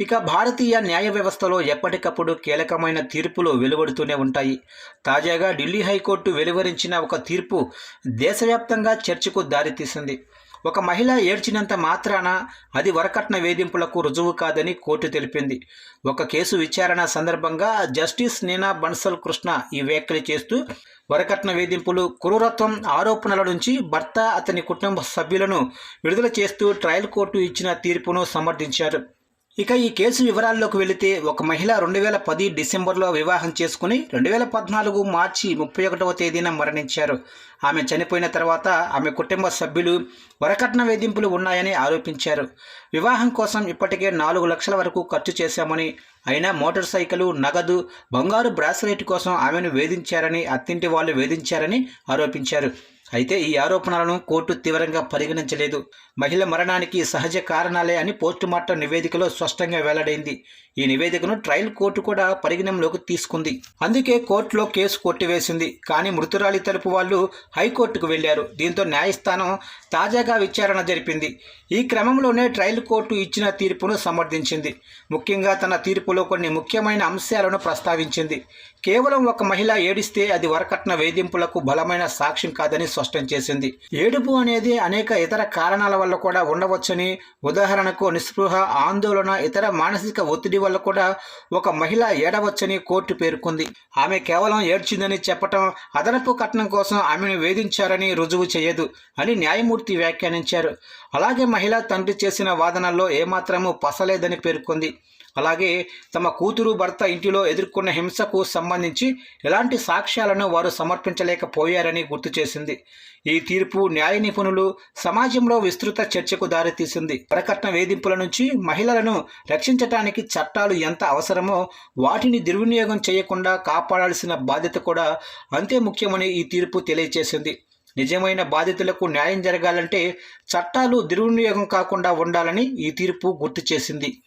ఇక భారతీయ న్యాయ వ్యవస్థలో ఎప్పటికప్పుడు కీలకమైన తీర్పులు వెలువడుతూనే ఉంటాయి. తాజాగా ఢిల్లీ హైకోర్టు వెలువరించిన ఒక తీర్పు దేశవ్యాప్తంగా చర్చకు దారితీసింది. ఒక మహిళ ఏడ్చినంత మాత్రాన అది వరకట్న వేధింపులకు రుజువు కాదని కోర్టు తెలిపింది. ఒక కేసు విచారణ సందర్భంగా జస్టిస్ నీనా బన్సల్ కృష్ణ ఈ వ్యాఖ్యలు చేస్తూ వరకట్న వేధింపులు క్రూరత్వం ఆరోపణల నుంచి భర్త అతని కుటుంబ సభ్యులను విడుదల చేస్తూ ట్రయల్ కోర్టు ఇచ్చిన తీర్పును సమర్థించారు. ఇక ఈ కేసు వివరాల్లోకి వెళితే ఒక మహిళ రెండు వేల పది డిసెంబర్లో వివాహం చేసుకుని రెండు వేల పద్నాలుగు మార్చి ముప్పై ఒకటవ తేదీన మరణించారు. ఆమె చనిపోయిన తర్వాత ఆమె కుటుంబ సభ్యులు వరకట్న వేధింపులు ఉన్నాయని ఆరోపించారు. వివాహం కోసం ఇప్పటికే నాలుగు లక్షల వరకు ఖర్చు చేశామని అయినా మోటార్ సైకిల్ నగదు బంగారు బ్రాస్లెట్ కోసం ఆమెను వేధించారని అత్తింటి వాళ్ళు వేధించారని ఆరోపించారు. అయితే ఈ ఆరోపణలను కోర్టు తీవ్రంగా పరిగణించలేదు. మహిళ మరణానికి సహజ కారణాలే అని పోస్టుమార్టం నివేదికలో స్పష్టంగా వెల్లడైంది. ఈ నివేదికను ట్రయల్ కోర్టు కూడా పరిగణంలోకి తీసుకుంది. అందుకే కోర్టులో కేసు కొట్టివేసింది. కానీ మృతురాలి తరపు వాళ్ళు హైకోర్టుకు వెళ్ళారు దీంతో న్యాయస్థానం తాజాగా విచారణ జరిపింది. ఈ క్రమంలోనే ట్రయల్ కోర్టు ఇచ్చిన తీర్పును సమర్థించింది. ముఖ్యంగా తన తీర్పులో కొన్ని ముఖ్యమైన అంశాలను ప్రస్తావించింది. కేవలం ఒక మహిళ ఏడిస్తే అది వరకట్న వేధింపులకు బలమైన సాక్ష్యం కాదని స్పష్టం చేసింది. ఏడుపు అనేది అనేక ఇతర కారణాల వల్ల కూడా ఉండవచ్చని ఉదాహరణకు నిస్పృహ ఆందోళన ఇతర మానసిక ఒత్తిడి వల్ల కూడా ఒక మహిళ ఏడవచ్చని కోర్టు పేర్కొంది. ఆమె కేవలం ఏడ్చిందని చెప్పటం అదనపు కట్నం కోసం ఆమెను వేధించారని రుజువు చేయదు అని న్యాయమూర్తి వ్యాఖ్యానించారు. అలాగే మహిళ తండ్రి చేసిన వాదనల్లో ఏమాత్రము పసలేదని పేర్కొంది. అలాగే తమ కూతురు భర్త ఇంటిలో ఎదుర్కొన్న హింసకు సంబంధించి ఎలాంటి సాక్ష్యాలను వారు సమర్పించలేకపోయారని గుర్తు చేసింది. ఈ తీర్పు న్యాయ నిపుణులు సమాజంలో విస్తృత చర్చకు దారితీసింది. వరకట్న వేధింపుల నుంచి మహిళలను రక్షించటానికి చట్టాలు ఎంత అవసరమో వాటిని దుర్వినియోగం చేయకుండా కాపాడాల్సిన బాధ్యత కూడా అంతే ముఖ్యమని ఈ తీర్పు తెలియజేసింది. నిజమైన బాధితులకు న్యాయం జరగాలంటే చట్టాలు దుర్వినియోగం కాకుండా ఉండాలని ఈ తీర్పు గుర్తు చేసింది.